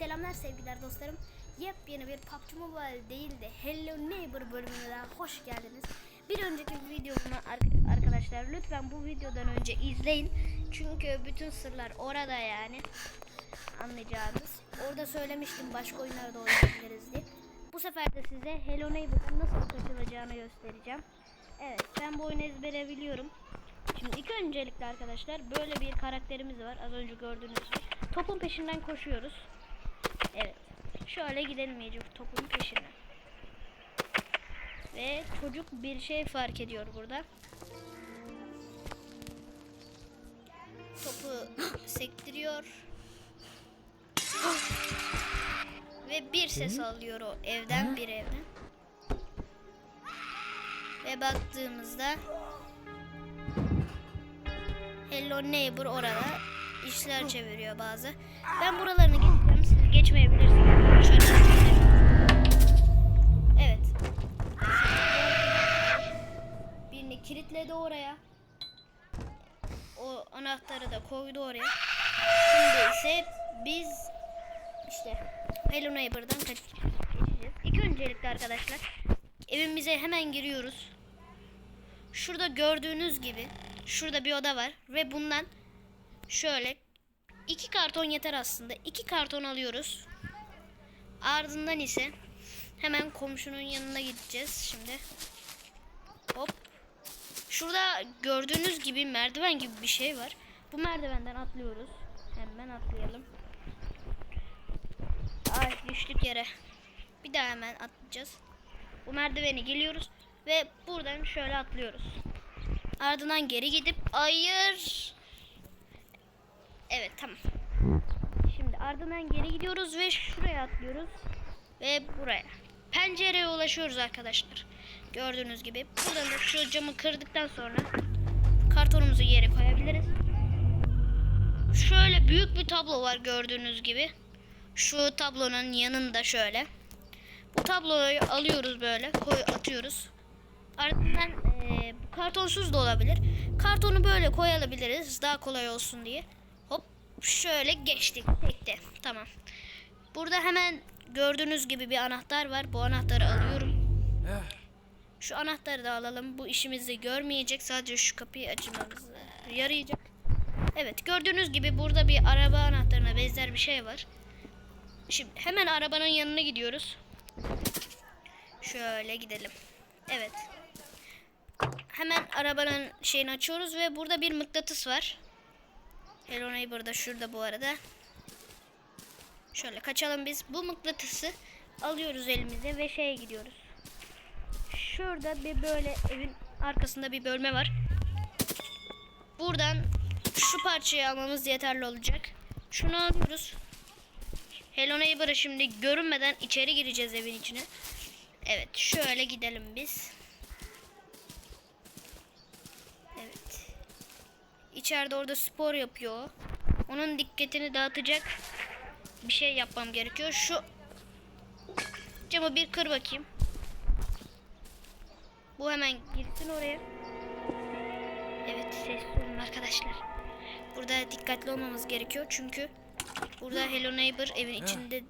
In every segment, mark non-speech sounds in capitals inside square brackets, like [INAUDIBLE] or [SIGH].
Selamlar sevgiler dostlarım. Yepyeni bir PUBG Mobile değil de Hello Neighbor bölümüne daha hoş geldiniz. Bir önceki videomu ar- arkadaşlar lütfen bu videodan önce izleyin. Çünkü bütün sırlar orada yani. Anlayacağınız. Orada söylemiştim başka oyunlarda oynayabiliriz diye. Bu sefer de size Hello Neighbor'ın nasıl kaçılacağını göstereceğim. Evet ben bu oyunu ezbere biliyorum. Şimdi ilk öncelikle arkadaşlar böyle bir karakterimiz var. Az önce gördüğünüz gibi. Topun peşinden koşuyoruz. Evet. Şöyle gidelim iyice topun peşinden. Ve çocuk bir şey fark ediyor burada. Topu [LAUGHS] sektiriyor. Ve bir ses alıyor o evden bir evden. Ve baktığımızda Hello Neighbor orada işler çeviriyor bazı. Ben buralarını geçeceğim. Siz geçmeyebilirsiniz. Evet. Birini kilitledi oraya. O anahtarı da koydu oraya. Şimdi ise biz işte Hello Neighbor'dan kaç geçeceğiz. İlk öncelikle arkadaşlar evimize hemen giriyoruz. Şurada gördüğünüz gibi şurada bir oda var ve bundan şöyle iki karton yeter aslında. İki karton alıyoruz. Ardından ise hemen komşunun yanına gideceğiz şimdi. Hop. Şurada gördüğünüz gibi merdiven gibi bir şey var. Bu merdivenden atlıyoruz. Hemen atlayalım. Ay düştük yere. Bir daha hemen atlayacağız. Bu merdiveni geliyoruz ve buradan şöyle atlıyoruz. Ardından geri gidip hayır. Şimdi ardından geri gidiyoruz ve şuraya atlıyoruz. Ve buraya. Pencereye ulaşıyoruz arkadaşlar. Gördüğünüz gibi. Buradan da şu camı kırdıktan sonra kartonumuzu yere koyabiliriz. Şöyle büyük bir tablo var gördüğünüz gibi. Şu tablonun yanında şöyle. Bu tabloyu alıyoruz böyle, koy atıyoruz. Ardından bu kartonsuz da olabilir. Kartonu böyle koyabiliriz daha kolay olsun diye. Şöyle geçtik. Tekte. Tamam. Burada hemen gördüğünüz gibi bir anahtar var. Bu anahtarı alıyorum. Şu anahtarı da alalım. Bu işimizi görmeyecek. Sadece şu kapıyı açmamız yarayacak. Evet gördüğünüz gibi burada bir araba anahtarına benzer bir şey var. Şimdi hemen arabanın yanına gidiyoruz. Şöyle gidelim. Evet. Hemen arabanın şeyini açıyoruz ve burada bir mıknatıs var. Hello Neighbor da şurada bu arada. Şöyle kaçalım biz. Bu mıknatısı alıyoruz elimize ve şeye gidiyoruz. Şurada bir böyle evin arkasında bir bölme var. Buradan şu parçayı almamız yeterli olacak. Şunu alıyoruz. Hello Neighbor'a şimdi görünmeden içeri gireceğiz evin içine. Evet şöyle gidelim biz. Evet. İçeride orada spor yapıyor. Onun dikkatini dağıtacak bir şey yapmam gerekiyor. Şu camı bir kır bakayım. Bu hemen girsin oraya. Evet sessiz olun arkadaşlar. Burada dikkatli olmamız gerekiyor çünkü burada Hello Neighbor evin içinde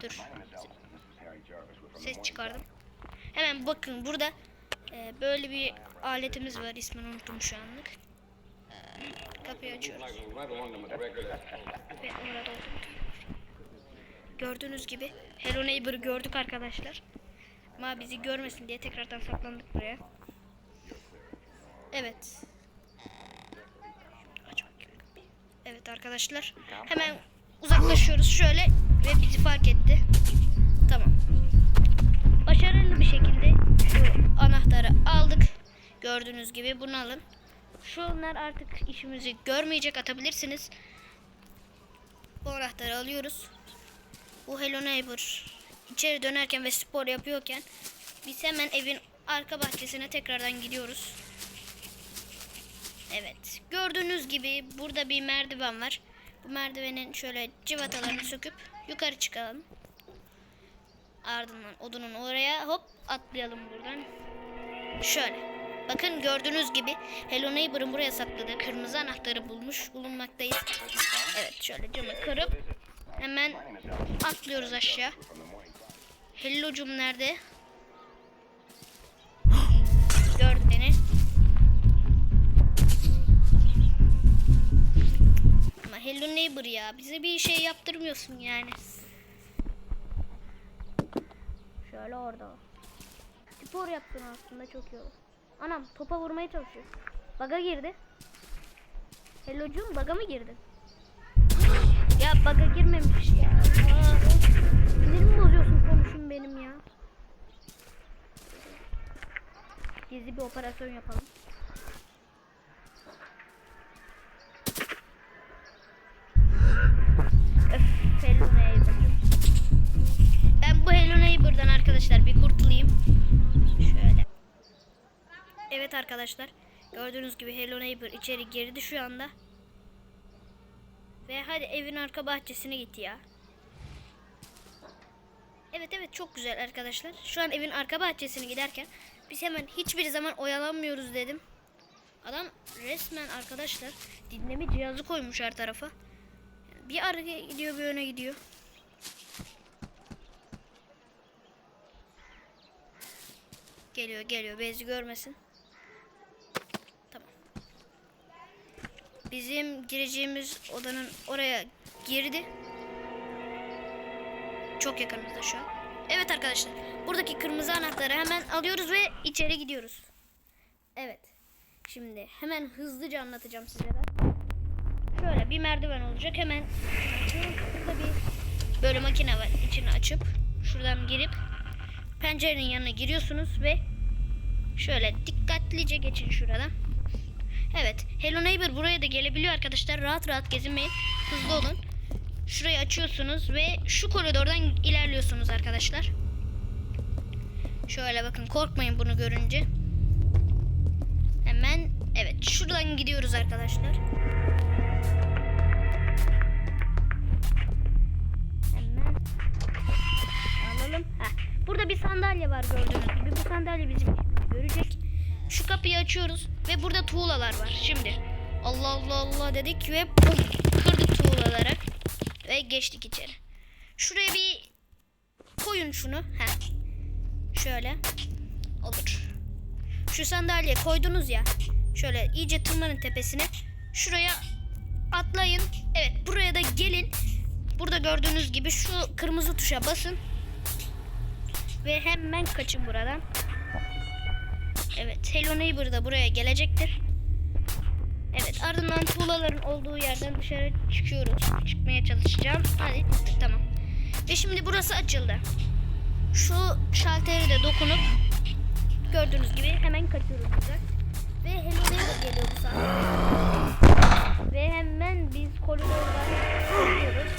dur ses çıkardım. Hemen bakın burada e, böyle bir aletimiz var ismini unuttum şu anlık. Kapıyı açıyoruz. Ve orada olduğunu Gördüğünüz gibi Hello Neighbor'ı gördük arkadaşlar. Ama bizi görmesin diye tekrardan saklandık buraya. Evet. Evet arkadaşlar. Hemen uzaklaşıyoruz şöyle ve bizi fark etti. Tamam. Başarılı bir şekilde şu anahtarı aldık. Gördüğünüz gibi bunu alın. Şunlar artık işimizi görmeyecek atabilirsiniz. Bu anahtarı alıyoruz. Bu Hello Neighbor içeri dönerken ve spor yapıyorken biz hemen evin arka bahçesine tekrardan gidiyoruz. Evet. Gördüğünüz gibi burada bir merdiven var. Bu merdivenin şöyle cıvatalarını söküp yukarı çıkalım. Ardından odunun oraya hop atlayalım buradan. Şöyle. Bakın gördüğünüz gibi Hello Neighbor'ın buraya sakladığı kırmızı anahtarı bulmuş bulunmaktayız. Evet şöyle camı kırıp Hemen atlıyoruz aşağı. Hello'cum nerede? Gördü beni. Ama Hello Neighbor ya. Bize bir şey yaptırmıyorsun yani. Şöyle orada. Spor yaptın aslında çok iyi olur. Anam topa vurmaya çalışıyor. Baga girdi. Hello'cum baga mı girdin? Ya baga girmemiş ya. Sinirimi bozuyorsun konuşun benim ya. Gizli bir operasyon yapalım. Evet arkadaşlar. Gördüğünüz gibi Hello Neighbor içeri girdi şu anda. Ve hadi evin arka bahçesine git ya. Evet evet çok güzel arkadaşlar. Şu an evin arka bahçesine giderken biz hemen hiçbir zaman oyalanmıyoruz dedim. Adam resmen arkadaşlar dinleme cihazı koymuş her tarafa. Bir arkaya gidiyor bir öne gidiyor. Geliyor geliyor bezi görmesin. Bizim gireceğimiz odanın oraya girdi. Çok yakınımızda şu an. Evet arkadaşlar. Buradaki kırmızı anahtarı hemen alıyoruz ve içeri gidiyoruz. Evet. Şimdi hemen hızlıca anlatacağım size ben. Şöyle bir merdiven olacak. Hemen burada bir böyle makine var. İçini açıp şuradan girip pencerenin yanına giriyorsunuz ve şöyle dikkatlice geçin şuradan. Evet. Hello Neighbor buraya da gelebiliyor arkadaşlar. Rahat rahat gezinmeyin. Hızlı olun. Şurayı açıyorsunuz ve şu koridordan ilerliyorsunuz arkadaşlar. Şöyle bakın korkmayın bunu görünce. Hemen evet şuradan gidiyoruz arkadaşlar. Hemen alalım. Heh. Burada bir sandalye var gördüğünüz gibi. Bu sandalye bizim işimizi görecek. Şu kapıyı açıyoruz ve burada tuğlalar var. Şimdi Allah Allah Allah dedik ve pum, kırdık tuğlaları ve geçtik içeri. Şuraya bir koyun şunu. Heh. Şöyle olur. Şu sandalye koydunuz ya. Şöyle iyice tırmanın tepesine. Şuraya atlayın. Evet buraya da gelin. Burada gördüğünüz gibi şu kırmızı tuşa basın. Ve hemen kaçın buradan. Evet Hello Neighbor da buraya gelecektir. Evet ardından tuğlaların olduğu yerden dışarı çıkıyoruz. Çıkmaya çalışacağım. Hadi tamam. Ve şimdi burası açıldı. Şu şalteri de dokunup gördüğünüz gibi hemen kaçıyoruz burada. Ve Hello Neighbor geliyor bu sahne. Ve hemen biz koridordan çıkıyoruz.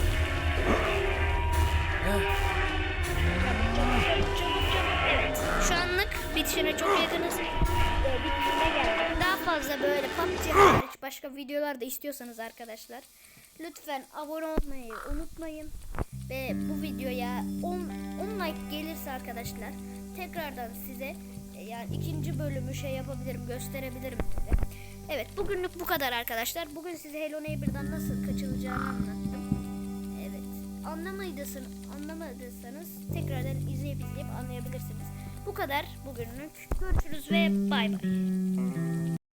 Çabuk çabuk çabuk çabuk. Evet şu anlık bitişine çok yakınız. Bitişine geldik. Daha fazla böyle PUBG hariç başka videolar da istiyorsanız arkadaşlar lütfen abone olmayı unutmayın. Ve bu videoya 10, 10 like gelirse arkadaşlar tekrardan size e, yani ikinci bölümü şey yapabilirim gösterebilirim size. Evet bugünlük bu kadar arkadaşlar. Bugün size Hello Neighbor'dan nasıl kaçılacağını anlattım. Evet anlamadıysanız, anlamadıysanız tekrardan izleyip izleyip anlayabilirsiniz. Bu kadar bugünlük. Görüşürüz ve bay bay.